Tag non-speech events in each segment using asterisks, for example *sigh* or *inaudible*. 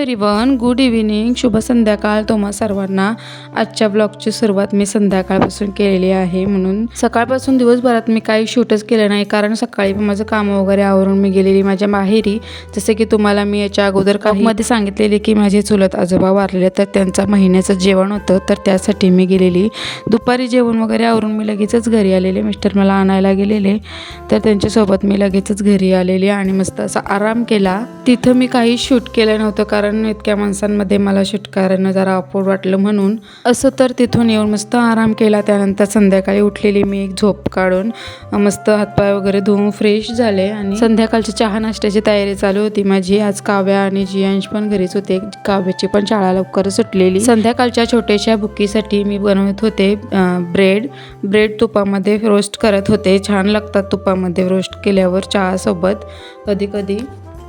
Everyone good evening शुभ संध्याकाळ तुम्हा सर्वांना. आजच्या ब्लॉगची सुरुवात मी संध्याकाळपासून केलेली आहे म्हणून. सकाळपासून दिवसभरात मी काही शूटच केलं नाही कारण सकाळी पण माझं कामं वगैरे आवरून मी गेलेली माझ्या माहेरी. जसे की तुम्हाला मी याच्या अगोदरमध्ये सांगितलेले की माझे चुलत आजोबा वारलेले तर त्यांचा महिन्याचं जेवण होतं तर त्यासाठी मी गेलेली. दुपारी जेवण वगैरे आवरून मी लगेचच घरी आलेले. मिस्टर मला आणायला गेलेले तर त्यांच्यासोबत मी लगेचच घरी आलेली आणि मस्त असा आराम केला. तिथं मी काही शूट केलं नव्हतं कारण इतक्या माणसांमध्ये मला शूट करणं जरा अपोड वाटलं म्हणून. असं तर तिथून येऊन मस्त आराम केला. त्यानंतर संध्याकाळी उठलेली मी एक झोप काढून मस्त हातपाय वगैरे धुवून फ्रेश झाले आणि संध्याकाळची चहा नाश्त्याची तयारी चालू होती. माझी आज काव्या आणि जियांश पण घरीच होते. काव्याची पण शाळा लवकर सुटलेली. संध्याकाळच्या छोट्याशा बुकीसाठी मी बनवत होते ब्रेड. ब्रेड तुपामध्ये रोस्ट करत होते. छान लागतात तुपामध्ये रोस्ट केल्यावर चहासोबत. कधी कधी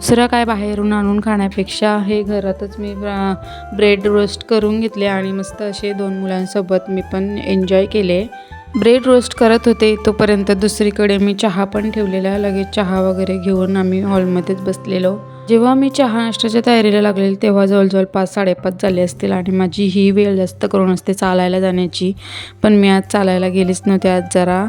दुसरं काय बाहेरून आणून खाण्यापेक्षा हे घरातच मी ब्रेड रोस्ट करून घेतले आणि मस्त असे दोन मुलांसोबत मी पण एन्जॉय केले. ब्रेड रोस्ट करत होते तोपर्यंत दुसरीकडे मी चहा पण ठेवलेला लगेच चहा वगैरे घेऊन आम्ही हॉलमध्येच बसलेलो. जेव्हा मी चहा नाश्त्याच्या तयारीला लागलेली तेव्हा जवळजवळ पाच साडेपाच झाले असतील आणि माझी ही वेळ जास्त करून असते चालायला जाण्याची. पण मी आज चालायला गेलीच नव्हते आज जरा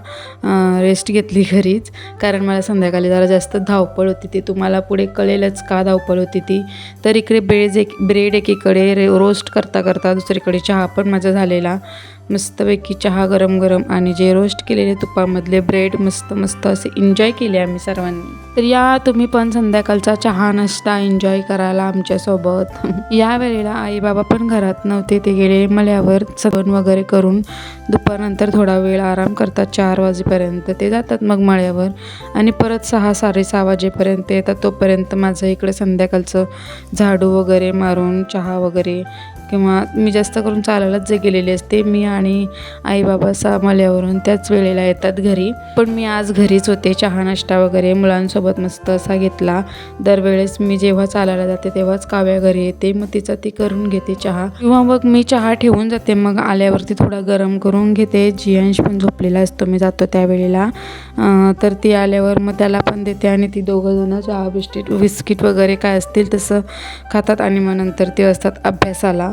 रेस्ट घेतली घरीच. कारण मला संध्याकाळी जरा जास्त धावपळ होती ती. तुम्हाला पुढे कळेलच का धावपळ होती ती. तर इकडे ब्रेड एक ब्रेड एकीकडे रे रोस्ट करता करता दुसरीकडे चहा पण माझा झालेला. मस्तपैकी चहा गरम गरम आणि जे रोस्ट केलेले तुपामधले ब्रेड मस्त मस्त असे एन्जॉय केले आम्ही सर्वांनी. तर या तुम्ही पण संध्याकाळचा चहा नाश्ता एन्जॉय करायला आमच्यासोबत. *laughs* या वेळेला आई बाबा पण घरात नव्हते ते गेले मल्यावर सवन वगैरे करून दुपारनंतर थोडा वेळ आराम करतात चार वाजेपर्यंत. ते जातात मग मळ्यावर आणि परत सहा साडेसहा वाजेपर्यंत येतात. तोपर्यंत माझं इकडे संध्याकाळचं झाडू वगैरे मारून चहा वगैरे किंवा मी जास्त करून चालायलाच जे गेलेले असते मी आणि आई बाबा सामाल्यावरून त्याच वेळेला येतात घरी. पण मी आज घरीच होते चहा नाश्ता वगैरे मुलांसोबत मस्त असा घेतला. दरवेळेस मी जेव्हा चालायला जाते तेव्हाच काव्या घरी येते. मग तिचा ती करून घेते चहा. किंवा मग मी चहा ठेवून जाते मग आल्यावरती थोडा गरम करून घेते. जियांश पण झोपलेला असतो मी जातो त्यावेळेला तर ती आल्यावर मग त्याला पण देते आणि ती दोघं जण चहा बिस्किट बिस्किट वगैरे काय असतील तसं खातात आणि मग नंतर ते असतात अभ्यासाला.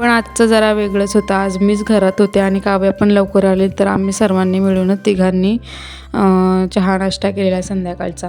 पण आजचं जरा वेगळंच होतं. आज मीच घरात होते आणि काव्या पण लवकर आले तर आम्ही सर्वांनी मिळूनच तिघांनी चहा नाश्ता केलेला संध्याकाळचा.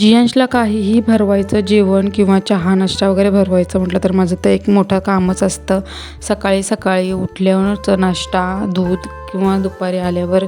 जियांशला काहीही भरवायचं जेवण किंवा चहा नाश्ता वगैरे भरवायचं म्हटलं तर माझं तर एक मोठं कामच असतं. सकाळी सकाळी उठल्यावरच नाश्ता दूध किंवा दुपारी आल्यावर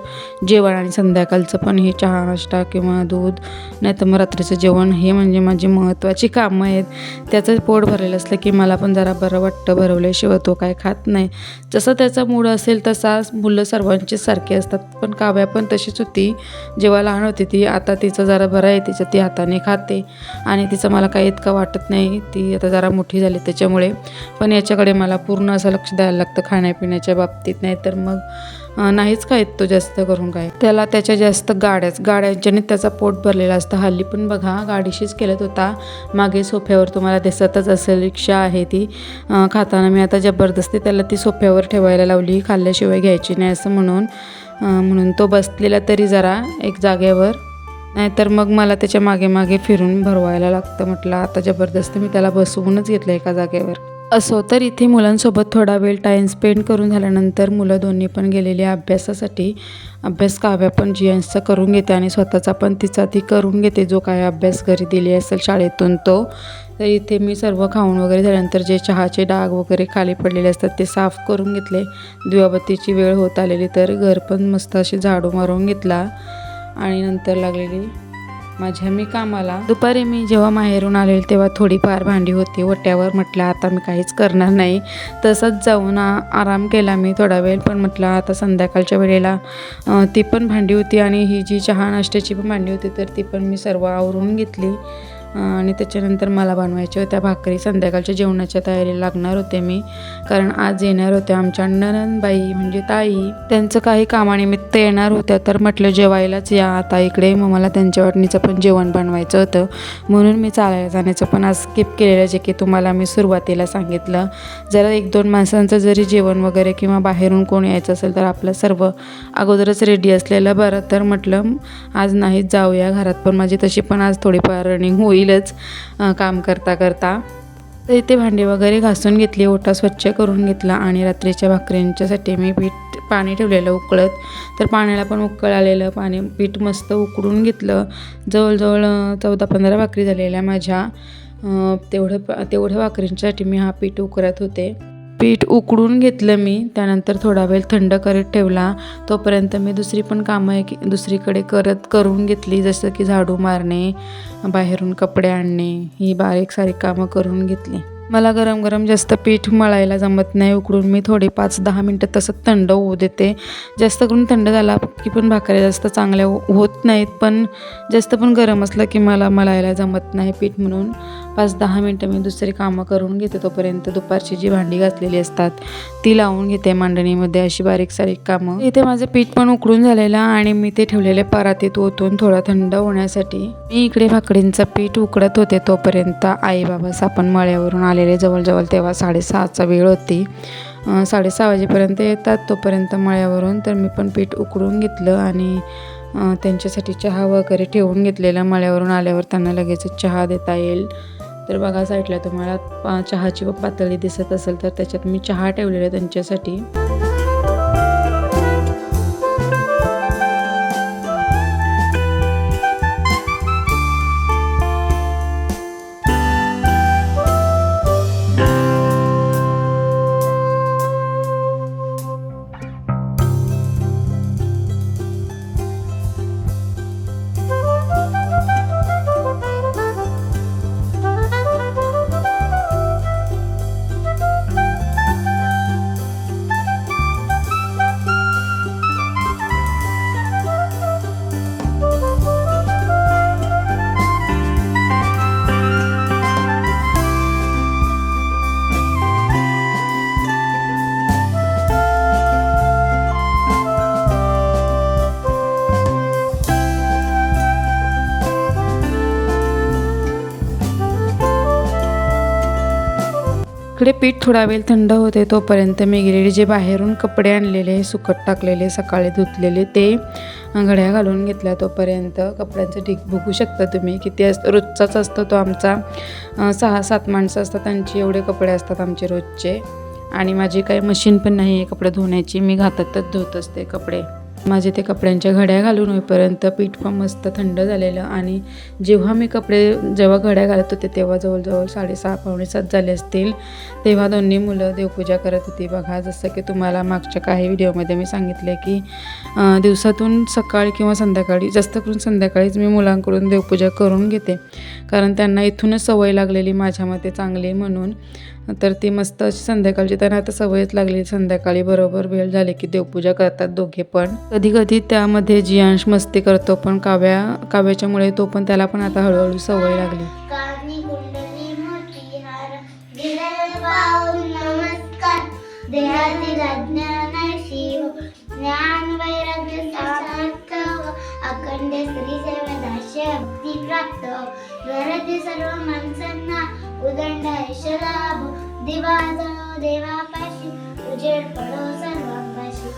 जेवण आणि संध्याकाळचं पण हे चहा नाश्ता किंवा दूध नाही तर मग रात्रीचं जेवण हे म्हणजे माझी महत्त्वाची कामं आहेत. त्याचं पोट भरलेलं असलं की मला पण जरा बरं वाटतं भरवल्याशिवाय तो काय खात नाही. जसं त्याचा मूड असेल तसा मुलं सर्वांचीच सारखी असतात. पण काव्या पण तशीच होती. जेव्हा लहान होती ती आता तिचं जरा बरं आहे तिचं ती हाताने खाते. आणि तिचं मला काही इतकं वाटत नाही. ती आता जरा मोठी झाली त्याच्यामुळे. पण याच्याकडे मला पूर्ण असं लक्ष द्यायला लागतं खाण्यापिण्याच्या बाबतीत. नाही तर मग नाहीच खायत तो जास्त करून काय? त्याला त्याच्या जास्त गाड्याच गाड्यांच्याने त्याचा पोट भरलेला असतं. हल्ली पण बघा गाडीशीच केलत होता. मागे सोफ्यावर तुम्हाला दिसतच असेल रिक्षा आहे ती. खाताना मी आता जबरदस्ती त्याला ती सोफ्यावर ठेवायला लावली. खाल्ल्याशिवाय घ्यायची नाही असं म्हणून. म्हणून तो बसलेला तरी जरा एक जागेवर. नाहीतर मग मला त्याच्यामागे मागे फिरून भरवायला लागतं म्हटलं. आता जबरदस्ती मी त्याला बसवूनच घेतलं एका जागेवर. असो तर इथे मुलांसोबत थोडा वेळ टाईम स्पेंड करून झाल्यानंतर मुलं दोन्ही पण गेलेली अभ्यासासाठी. अभ्यास काव्या पण जियन्सचा करून घेते आणि स्वतःचा पण तिचा ती करून घेते जो काय अभ्यास घरी दिली असेल शाळेतून तो. तर इथे मी सर्व खाऊन वगैरे झाल्यानंतर जे चहाचे डाग वगैरे खाली पडलेले असतात ते साफ करून घेतले. दिवाबत्तीची वेळ होत आलेली तर घर पण मस्त अशी झाडू मारून घेतला. आणि नंतर लागलेली माझ्या मी कामाला. दुपारी मी जेव्हा माहेरून आले तेव्हा थोडीफार भांडी होती. वट्यावर म्हटलं आता मी काहीच करणार नाही. तसंच जाऊन आराम केला मी थोडा वेळ पण म्हटलं आता संध्याकाळच्या वेळेला ती पण भांडी होती आणि ही जी चहा नाश्त्याची पण भांडी होती तर ती पण मी सर्व आवरून घेतली. आणि त्याच्यानंतर मला बनवायच्या होत्या भाकरी. संध्याकाळच्या जेवणाच्या तयारीला लागणार होते मी. कारण आज येणार होत्या आमच्या ननंदबाई म्हणजे ताई. त्यांचं काही कामानिमित्त येणार होत्या तर म्हटलं जेवायलाच या. आता इकडे मग मला त्यांच्या वाटणीचं पण जेवण बनवायचं होतं. म्हणून मी चालायला जाण्याचं पण आज स्किप केलेलं जे की तुम्हाला मी सुरुवातीला सांगितलं. जरा एक दोन माणसांचं जरी जेवण वगैरे किंवा बाहेरून कोण यायचं असेल तर आपलं सर्व अगोदरच रेडी असलेलं बरं. तर म्हटलं आज नाहीच जाऊया घरात पण माझी तशी पण आज थोडीफार रनिंग होईलच काम करता करता तर इथे भांडे वगैरे घासून घेतली ओटा स्वच्छ करून घेतला आणि रात्रीच्या भाकऱ्यांच्यासाठी मी पीठ पाणी ठेवलेलं उकळत. तर पाण्याला पण उकळ आलेलं पाणी पीठ मस्त उकडून घेतलं. जवळजवळ चौदा पंधरा भाकरी झालेल्या माझ्या. तेवढं प- तेवढ्या भाकरींच्यासाठी मी हा पीठ उकळत होते. पीठ उकडून घेतलं मी त्यानंतर थोडा वेळ थंड करत ठेवला. तोपर्यंत मी दुसरी पण कामं एक दुसरीकडे करत करून घेतली जसं की झाडू मारणे बाहेरून कपडे आणणे ही बारीक सारी कामं करून घेतली. मला गरम गरम जास्त पीठ मळायला जमत नाही उकडून. मी थोडे पाच दहा मिनटं तसं थंड होऊ देते. जास्त करून थंड झाला की पण भाकऱ्या जास्त चांगल्या होत नाहीत. पण जास्त पण गरम असलं की मला मळायला जमत नाही पीठ म्हणून. पाच दहा मिनटं मी दुसरी कामं करून घेते तोपर्यंत. दुपारची जी भांडी घातलेली असतात ती लावून घेते मांडणीमध्ये. अशी बारीक सारीक कामं. इथे माझं पीठ पण उकडून झालेलं आणि मी ते ठेवलेले परातीत ओतून थोडा थंड होण्यासाठी मी इकडे भाकरींचं पीठ उकडत होते तोपर्यंत आई बाबा आपण मळ्यावरून आले आलेले जवळजवळ तेव्हा साडेसहाचा वेळ होती. साडेसहा वाजेपर्यंत येतात तोपर्यंत मळ्यावरून. तर मी पण पीठ उकडून घेतलं आणि त्यांच्यासाठी चहा वगैरे ठेवून घेतलेला. मळ्यावरून आल्यावर त्यांना लगेच चहा देता येईल. तर बघा साईडला तुम्हाला पा- चहाची पातळी दिसत असेल तर त्याच्यात मी चहा ठेवलेला त्यांच्यासाठी. इकडे पीठ थोडा वेळ थंड होते तोपर्यंत मी गेलेले जे बाहेरून कपडे आणलेले सुकट टाकलेले सकाळी धुतलेले ते घड्या घालून घेतल्या तोपर्यंत कपड्यांचं ढीग बघू शकता तुम्ही. किती असतं रोजचाच असतो तो आमचा. सहा सात माणसं असतात त्यांचे एवढे कपडे असतात आमचे रोजचे. आणि माझी काही मशीन पण नाही आहे कपडे धुण्याची मी घातातच धुत असते कपडे. माझे ते कपड्यांच्या घड्या घालून होईपर्यंत पीठ पण मस्त थंड झालेलं आणि जेव्हा मी कपडे जेव्हा घड्या घालत होते तेव्हा जवळजवळ साडेसहा पावणे सात झाले असतील. तेव्हा दोन्ही मुलं देवपूजा करत होती. बघा जसं की तुम्हाला मागच्या काही व्हिडिओमध्ये मी सांगितले की दिवसातून सकाळी किंवा संध्याकाळी जास्त करून संध्याकाळीच मी मुलांकडून देवपूजा करून घेते. कारण त्यांना इथूनच सवय लागलेली माझ्या मते चांगली म्हणून. तर ती मस्त अशी संध्याकाळची त्यांना आता सवयच लागली संध्याकाळी बरोबर वेळ झाली की देवपूजा करतात दोघे पण. कधी कधी त्यामध्ये जियांश मस्ती करतो पण काव्या काव्याच्यामुळे तो पण त्याला पण आता हळूहळू सवय लागली. अखंड श्री सेवदास्य प्राप्त. सर्व माणसांना उदंड ऐश लाभ दिवा जळो देवापाशी उजेड पडो सर्वांपाशी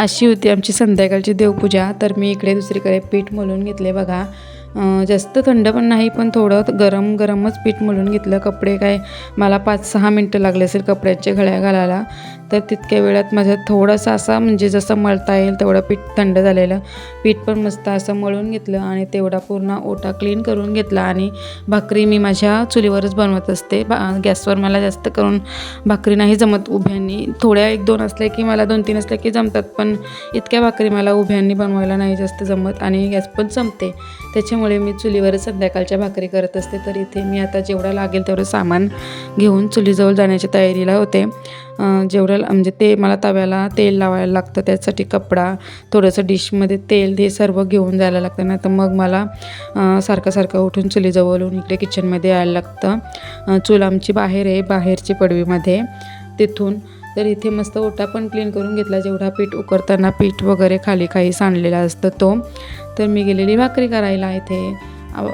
अशी होती आमची संध्याकाळची देवपूजा. तर मी इकडे दुसरीकडे पीठ मळून घेतले बघा. जास्त थंड पण नाही पण थोडं गरम गरमच पीठ मळून घेतलं. कपडे काय मला पाच सहा मिनटं लागले असेल कपड्याचे घड्या घालायला. तर तितक्या वेळात माझं थोडंसं असा म्हणजे जसं मळता येईल तेवढं पीठ थंड झालेलं. पीठ पण मस्त असं मळून घेतलं आणि तेवढा पूर्ण ओटा क्लीन करून घेतला आणि भाकरी मी माझ्या चुलीवरच बनवत असते. बा गॅसवर मला जास्त करून भाकरी नाही जमत उभ्यांनी. थोड्या एक दोन असल्या की मला दोन तीन असल्या की जमतात पण इतक्या भाकरी मला उभ्यांनी बनवायला नाही जास्त जमत आणि गॅस पण जमते त्याच्यामुळे मी चुलीवरच संध्याकाळच्या भाकरी करत असते. तर इथे मी आता जेवढा लागेल तेवढं सामान घेऊन चुलीजवळ जाण्याच्या तयारीला होते. जेवढं म्हणजे ते मला तव्याला तेल लावायला लागतं त्यासाठी कपडा थोडंसं डिशमध्ये तेल हे सर्व घेऊन जायला लागतं. नाही तर मग मला सारखं सारखं उठून चुलीजवळून इकडे किचनमध्ये यायला लागतं. चूल आमची बाहेर आहे बाहेरची पडवीमध्ये. तिथून तर इथे मस्त ओटा पण क्लीन करून घेतला. जेवढा पीठ उकरताना पीठ वगैरे खाली काही सांडलेला असतं तो. तर मी गेलेली भाकरी करायला इथे.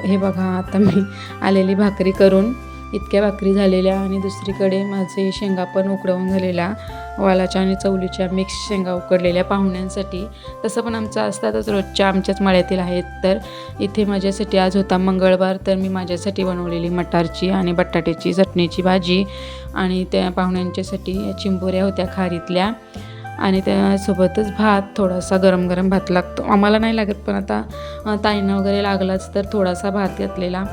हे बघा आता मी आलेली भाकरी करून इतक्या भाकरी झालेल्या आणि दुसरीकडे माझे शेंगा पण उकडवून झालेल्या वालाच्या आणि चवलीच्या मिक्स शेंगा उकडलेल्या पाहुण्यांसाठी. तसं पण आमचं असतातच रोजच्या आमच्याच मळ्यातील आहेत. तर इथे माझ्यासाठी आज होता मंगळवार तर मी माझ्यासाठी बनवलेली मटारची आणि बटाट्याची चटणीची भाजी आणि त्या पाहुण्यांच्यासाठी चिंबोऱ्या होत्या खारीतल्या. आणि त्यासोबतच भात थोडासा गरम गरम भात लागतो. आम्हाला नाही लागत पण आता ताईनं ताईंना वगैरे लागलाच तर थोडासा भात घातलेला.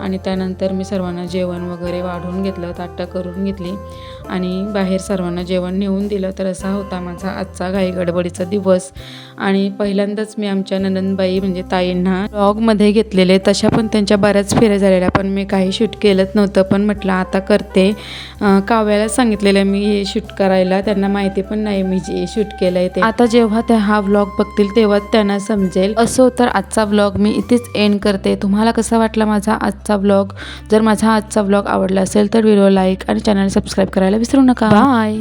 आणि त्यानंतर मी सर्वांना जेवण वगैरे वाढून घेतलं ताटं करून घेतली. आणि बाहेर सर्वांना जेवण नेऊन दिलं तर असा होता माझा आजचा घाई गडबडीचा दिवस. आणि पहिल्यांदाच मी आमच्या ननंदबाई म्हणजे ताईंना ब्लॉगमध्ये घेतलेले तशा पण त्यांच्या बऱ्याच फेऱ्या झालेल्या पण मी काही शूट केलंच नव्हतं पण म्हटलं आता करते. काव्याला सांगितलेलं मी हे शूट करायला त्यांना माहिती पण नाही मी जे शूट केलं आहे ते. आता जेव्हा त्या हा व्लॉग बघतील तेव्हा त्यांना समजेल. असो तर आजचा व्लॉग मी इथेच एंड करते. तुम्हाला कसा वाटला माझा आजचा व्लॉग जर माझा आजचा व्लॉग आवडला असेल तर व्हिडिओ लाईक आणि चॅनल सबस्क्राईब करायला विसरू नका बाय